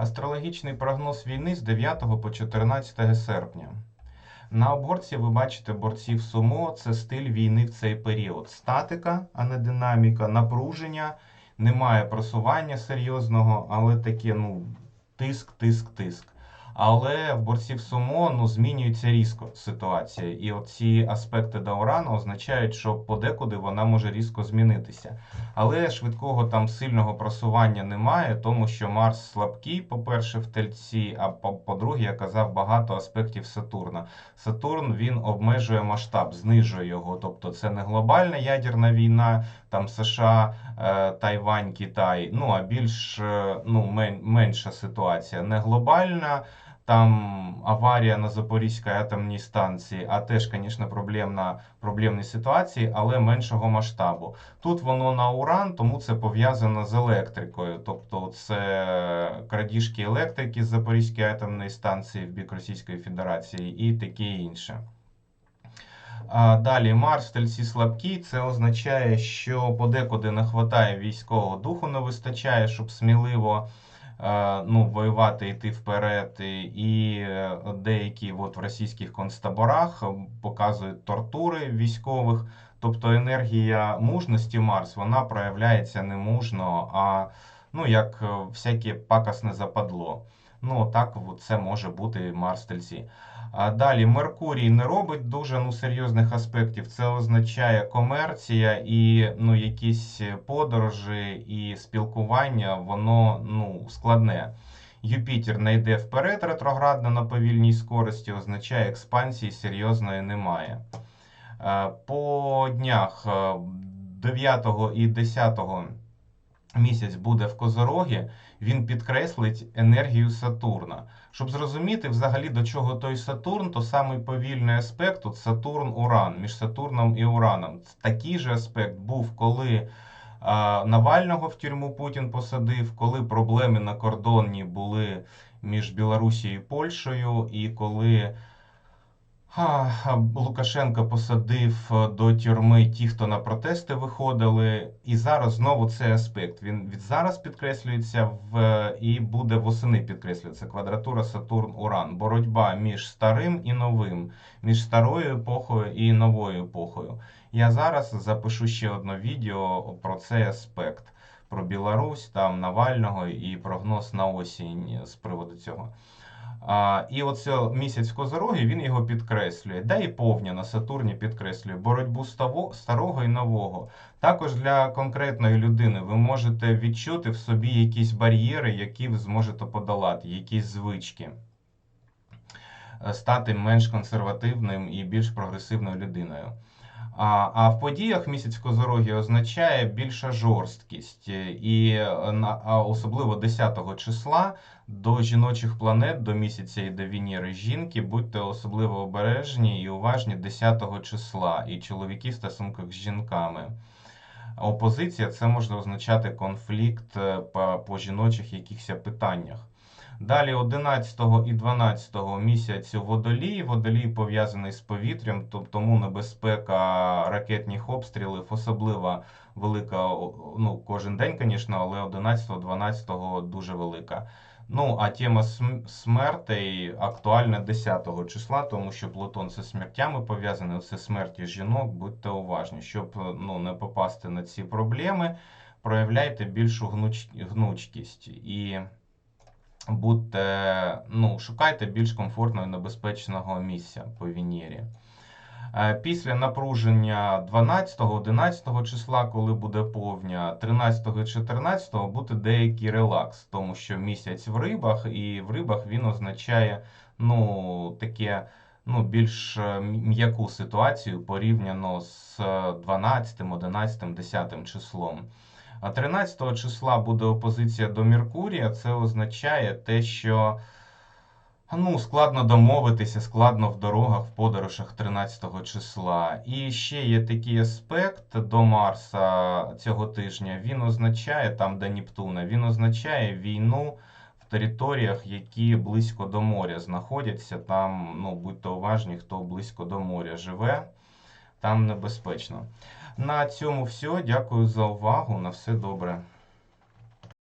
Астрологічний прогноз війни з 9 по 14 серпня. На обгорці ви бачите борців сумо. Це стиль війни в цей період. Статика, а не динаміка, напруження, немає просування серйозного, але таке, ну, тиск, тиск, тиск. Але в борців сумо ну, змінюється різко ситуація. І оці аспекти Даурана означають, що подекуди вона може різко змінитися. Але швидкого там сильного просування немає, тому що Марс слабкий, по-перше, в тельці, а по- по-друге, я казав багато аспектів Сатурна. Сатурн він обмежує масштаб, знижує його. Тобто це не глобальна ядерна війна, там США, е, Тайвань, Китай. Ну а більш е, ну, менша ситуація. Не глобальна. Там аварія на Запорізькій атомній станції, а теж, звісно, проблемна, проблемні ситуації, але меншого масштабу. Тут воно на уран, тому це пов'язано з електрикою. Тобто це крадіжки електрики з Запорізької атомної станції в бік Російської Федерації і таке інше. Далі Марс тельці слабкий. Це означає, що подекуди не вистачає військового духу, не вистачає, щоб сміливо е, ну, воювати, йти вперед. І- е, деякі от в російських концтаборах показують тортури військових. Тобто енергія мужності Марс вона проявляється не мужно, а ну, як е, всяке пакосне западло. Ну, так це може бути Марс тельці. Далі Меркурій не робить дуже ну, серйозних аспектів. Це означає комерція і ну, якісь подорожі і спілкування, воно ну, складне. Юпітер не йде вперед ретроградно на повільній скорості, означає експансії серйозної немає. Е, По днях е, 9 і 10 місяць буде в Козорогі, він підкреслить енергію Сатурна. Щоб зрозуміти взагалі до чого той Сатурн, то самий повільний аспект тут Сатурн-Уран між Сатурном і Ураном. Такий же аспект був, коли а, Навального в тюрму Путін посадив, коли проблеми на кордоні були між Білорусією і Польщею, і коли а, Лукашенко посадив е, до тюрми ті, хто на протести виходили. І зараз знову цей аспект. Він від зараз підкреслюється в і буде восени підкреслюється. Квадратура Сатурн-Уран. Боротьба між старим і новим, між старою епохою і новою епохою. Я зараз запишу ще одне відео про цей аспект. Про Білорусь, там Навального і прогноз на осінь з приводу цього. А, і оце місяць в Козорогі він його підкреслює. Да і повня на Сатурні підкреслює боротьбу старого і нового. Також для конкретної людини ви можете відчути в собі якісь бар'єри, які ви зможете подолати, якісь звички. Е, Стати менш консервативним і більш прогресивною людиною. А, а в подіях місяць Козорогі означає більша жорсткість, Е, і е, а особливо 10 числа до жіночих планет, до місяця і до Венери жінки, будьте особливо обережні і уважні 10 числа, і чоловіки в стосунках з жінками. Опозиція це може означати конфлікт е, по, по жіночих якихось питаннях. Далі 11 і 12 місяць у водолії. Водолій пов'язаний з повітрям, то- тому небезпека ракетних обстрілів особливо велика. Ну, кожен день, звісно, але 11-12 дуже велика. Ну, а тема см- смертей актуальна 10 числа, тому що Плутон це смертями пов'язаний, це смерті жінок. Будьте уважні, щоб ну, не попасти на ці проблеми, проявляйте більшу гнуч... гнучкість і будьте, ну, шукайте більш комфортного і небезпечного місця по Венері. Е, Після напруження 12-11 числа, коли буде повня, 13 і 14 буде деякий релакс, тому що місяць в рибах, і в рибах він означає ну, таке, ну, більш е, м'яку ситуацію порівняно з е, 12, 11, 10 числом. А 13 числа буде опозиція до Меркурія. Це означає те, що ну, складно домовитися, складно в дорогах, в подорожах 13 числа. І ще є такий аспект до Марса цього тижня. Він означає там до Нептуна, він означає війну територіях, які близько до моря знаходяться. Там, ну, будьте уважні, хто близько до моря живе, там небезпечно. На цьому все. Дякую за увагу. На все добре.